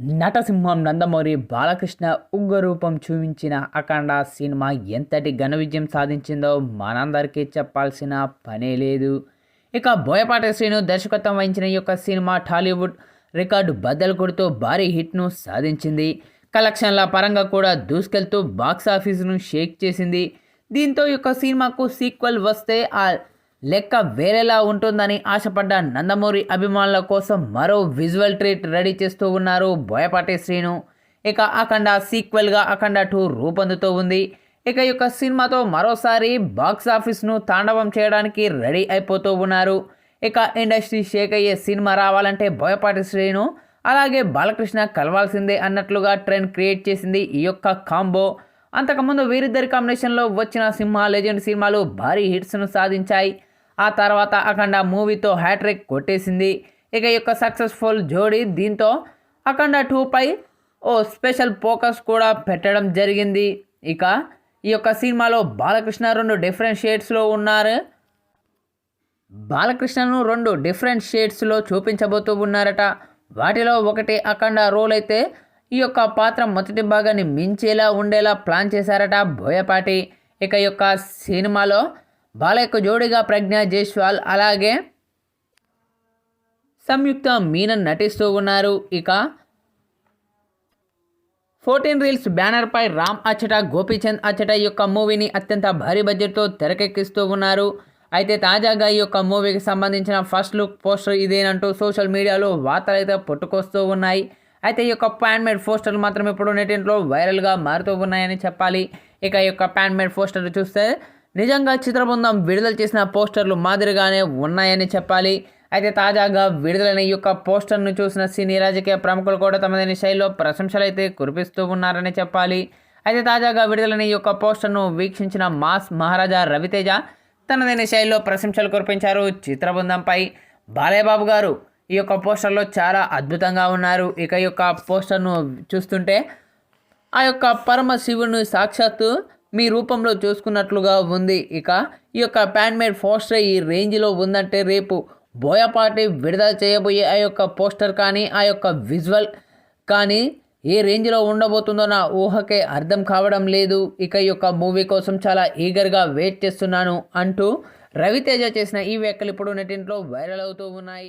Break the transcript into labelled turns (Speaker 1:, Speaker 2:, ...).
Speaker 1: నటసింహం నందమూరి బాలకృష్ణ ఉగ్రరూపం చూపించిన అఖండ సినిమా ఎంతటి ఘన విజయం సాధించిందో మనందరికీ చెప్పాల్సిన పనే లేదు. ఇక బోయపాటి శ్రీను దర్శకత్వం వహించిన ఈ యొక్క సినిమా టాలీవుడ్ రికార్డు బద్దలు కొడుతూ భారీ హిట్ను సాధించింది. కలెక్షన్ల పరంగా కూడా దూసుకెళ్తూ బాక్స్ షేక్ చేసింది. దీంతో ఈ యొక్క సినిమాకు సీక్వెల్ వస్తే ఆ లెక్క వేరేలా ఉంటుందని ఆశపడ్డ నందమూరి అభిమానుల కోసం మరో విజువల్ ట్రీట్ రెడీ చేస్తూ ఉన్నారు బోయపాటి శ్రీను. ఇక అఖండ సీక్వెల్గా అఖండ టూ రూపొందుతూ ఉంది. ఇక ఈ యొక్క సినిమాతో మరోసారి బాక్స్ ఆఫీస్ను తాండవం చేయడానికి రెడీ అయిపోతూ ఉన్నారు. ఇక ఇండస్ట్రీ షేక్ అయ్యే సినిమా రావాలంటే బోయపాటి శ్రీను అలాగే బాలకృష్ణ కలవాల్సిందే అన్నట్లుగా ట్రెండ్ క్రియేట్ చేసింది ఈ యొక్క కాంబో అంతకుముందు వీరిద్దరి కాంబినేషన్లో వచ్చిన సింహ లెజెండ్ సినిమాలు భారీ హిట్స్ను సాధించాయి. ఆ తర్వాత అఖండ మూవీతో హ్యాట్రిక్ కొట్టేసింది. ఇక ఈ యొక్క సక్సెస్ఫుల్ జోడీ దీంతో అఖండ టూపై ఓ స్పెషల్ ఫోకస్ కూడా పెట్టడం జరిగింది. ఇక ఈ యొక్క సినిమాలో బాలకృష్ణ రెండు డిఫరెంట్ షేడ్స్లో ఉన్నారు. బాలకృష్ణను రెండు డిఫరెంట్ షేడ్స్లో చూపించబోతూ ఉన్నారట. వాటిలో ఒకటి అఖండ రోల్ అయితే ఈ యొక్క పాత్ర మొదటి భాగాన్ని మించేలా ఉండేలా ప్లాన్ చేశారట బోయపాటి. ఇక యొక్క సినిమాలో బాలయ్యకు జోడిగా ప్రజ్ఞ జైస్వాల్ అలాగే సంయుక్త మీనన్ నటిస్తూ ఉన్నారు. ఇక ఫోర్టీన్ రీల్స్ బ్యానర్పై రామ్ అచ్చట గోపీచంద్ అచ్చట ఈ యొక్క మూవీని అత్యంత భారీ బడ్జెట్తో తెరకెక్కిస్తూ ఉన్నారు. అయితే తాజాగా ఈ యొక్క మూవీకి సంబంధించిన ఫస్ట్ లుక్ పోస్టర్ ఇదేనంటూ సోషల్ మీడియాలో వార్తలు అయితే పుట్టుకొస్తూ ఉన్నాయి. అయితే ఈ యొక్క ప్యాన్ మేడ్ పోస్టర్లు మాత్రం ఇప్పుడు నెటింట్లో వైరల్గా మారుతూ ఉన్నాయని చెప్పాలి. ఇక ఈ యొక్క ప్యాన్ మేడ్ పోస్టర్ చూస్తే నిజంగా చిత్రబృందం విడుదల చేసిన పోస్టర్లు మాదిరిగానే ఉన్నాయని చెప్పాలి. అయితే తాజాగా విడుదలైన ఈ యొక్క పోస్టర్ను చూసిన సినీ రాజకీయ ప్రముఖులు కూడా తమదైన శైలిలో ప్రశంసలు అయితే కురిపిస్తూ ఉన్నారని చెప్పాలి. అయితే తాజాగా విడుదలైన ఈ యొక్క పోస్టర్ను వీక్షించిన మాస్ మహారాజా రవితేజ తనదైన శైలిలో ప్రశంసలు కురిపించారు చిత్రబృందంపై. బాలయ్యబాబు గారు ఈ యొక్క పోస్టర్లో చాలా అద్భుతంగా ఉన్నారు. ఇక ఈ యొక్క పోస్టర్ను చూస్తుంటే ఆ యొక్క పరమ శివుని సాక్షాత్తు మీ రూపంలో చూసుకున్నట్లుగా ఉంది. ఇక ఈ యొక్క ప్యాన్ మేడ్ పోస్టర్ ఈ రేంజ్లో ఉందంటే రేపు బోయపాటి విడుదల చేయబోయే ఆ యొక్క పోస్టర్ కానీ ఆ యొక్క విజువల్ కానీ ఏ రేంజ్లో ఉండబోతుందో నా ఊహకే అర్థం కావడం లేదు. ఇక ఈ యొక్క మూవీ కోసం చాలా ఈగర్గా వెయిట్ చేస్తున్నాను అంటూ రవితేజ చేసిన ఈ వ్యాఖ్యలు ఇప్పుడు నెటింట్లో వైరల్ అవుతూ ఉన్నాయి.